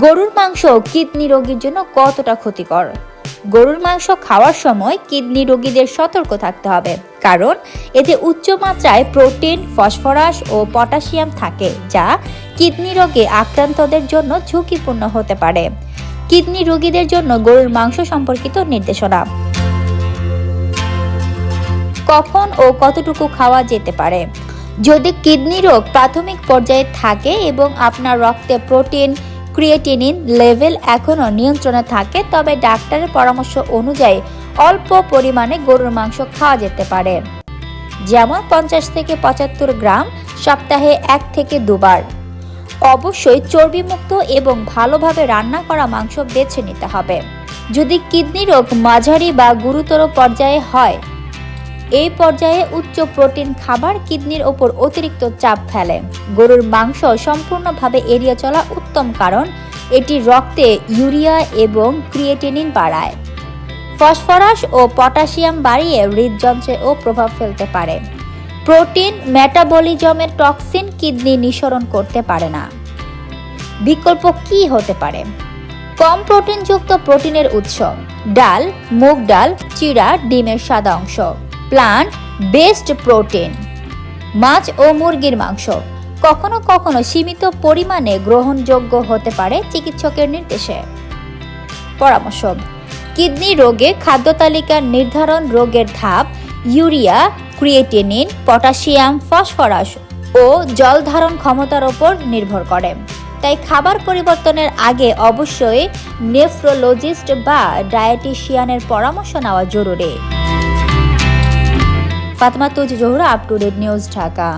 গরুর মাংস কিডনি রোগীর জন্য কতটা ক্ষতিকর? গরুর মাংস খাওয়ার সময় কিডনি রোগীদের সতর্ক থাকতে হবে। কারণ, এতে উচ্চ মাত্রায় প্রোটিন, ফসফরাস ও পটাশিয়াম থাকে, যা কিডনি রোগে আক্রান্তদের জন্য ঝুঁকিপূর্ণ হতে পারে। কিডনি রোগীদের জন্য গরুর মাংস সম্পর্কিত নির্দেশনা। কখন ও কতটুকু খাওয়া যেতে পারে? যদি কিডনি রোগ প্রাথমিক পর্যায়ে থাকে এবং আপনার রক্তে প্রোটিন ক্রিয়েটিনিন লেভেল এখনও নিয়ন্ত্রণে থাকে, তবে ডাক্তারের পরামর্শ অনুযায়ী অল্প পরিমাণে গরুর মাংস খাওয়া যেতে পারে। যেমন পঞ্চাশ থেকে পঁচাত্তর গ্রাম, সপ্তাহে এক থেকে দুবার। অবশ্যই চর্বিমুক্ত এবং ভালোভাবে রান্না করা মাংস বেছে নিতে হবে। যদি কিডনি রোগ মাঝারি বা গুরুতর পর্যায়ে হয়, এই পর্যায়ে উচ্চ প্রোটিন খাবার কিডনির ওপর অতিরিক্ত চাপ ফেলে। গরুর মাংস সম্পূর্ণভাবে এড়িয়ে চলা উত্তম কারণ, এটি রক্তে ইউরিয়া এবং ক্রিয়েটিনিন বাড়ায়। ফসফরাস ও পটাশিয়াম বাড়িয়ে হৃদযন্ত্রেও প্রভাব ফেলতে পারে। প্রোটিন মেটাবলিজমের টক্সিন কিডনি নিঃসরণ করতে পারে না। বিকল্প কি হতে পারে? কম প্রোটিনযুক্ত প্রোটিনের উৎস, ডাল, মুগ ডাল, চিড়া, ডিমের সাদা অংশ। প্লান্ট বেসড প্রোটিন, মাছ ও মুরগির মাংস। কখনো কখনো সীমিত পরিমাণে গ্রহণযোগ্য হতে পারে চিকিৎসকের নির্দেশে। পরামর্শ, কিডনি রোগে খাদ্য তালিকার নির্ধারণ রোগের ধাপ, ইউরিয়া, ক্রিয়েটিনিন, পটাশিয়াম, ফসফরাস ও জল ধারণ ক্ষমতার ওপর নির্ভর করে। তাই খাবার পরিবর্তনের আগে অবশ্যই নেফ্রোলজিস্ট বা ডায়েটিশিয়ানের পরামর্শ নেওয়া জরুরি। Fatema Tuz Johra, up to date news Dhaka.